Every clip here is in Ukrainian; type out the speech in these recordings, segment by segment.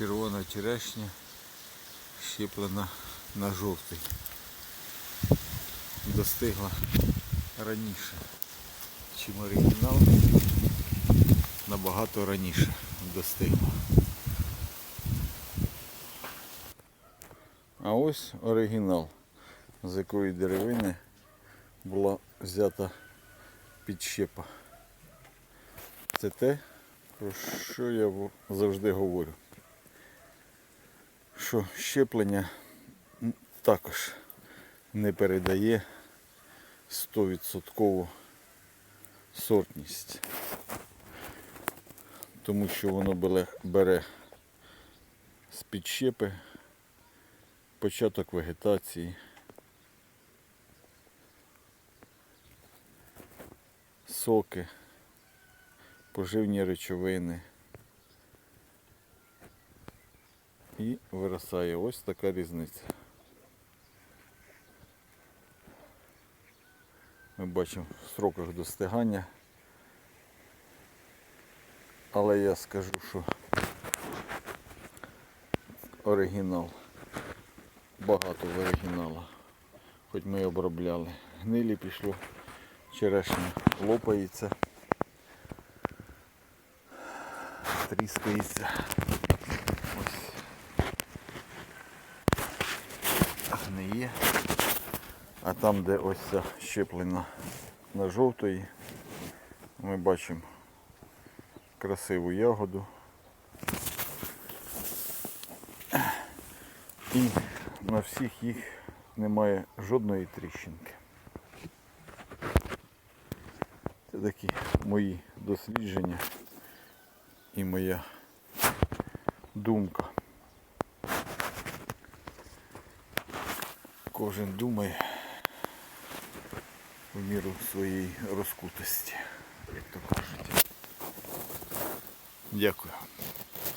червона черешня щеплена на жовтий. Достигла раніше, чим оригінал. Набагато раніше достигла. А ось оригінал, з якої деревини була взята підщепа. Це те, про що я завжди говорю. Що щеплення також не передає 100% сортність. Тому що воно бере, з підщепи початок вегетації. Соки, поживні речовини. І виростає ось така різниця. Ми бачимо в сроках достигання. Але я скажу, що оригінал. Багато в оригінала. Хоч ми обробляли. Гнилі пішло, черешня лопається, тріскається. Ось гниє. А там, де ось ця щеплена на жовтої, ми бачимо красиву ягоду. І на всіх їх немає жодної тріщинки. Це такі мої дослідження і моя думка. Кожен думає в міру своєї розкутості, як то кажуть. Дякую.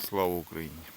Слава Україні!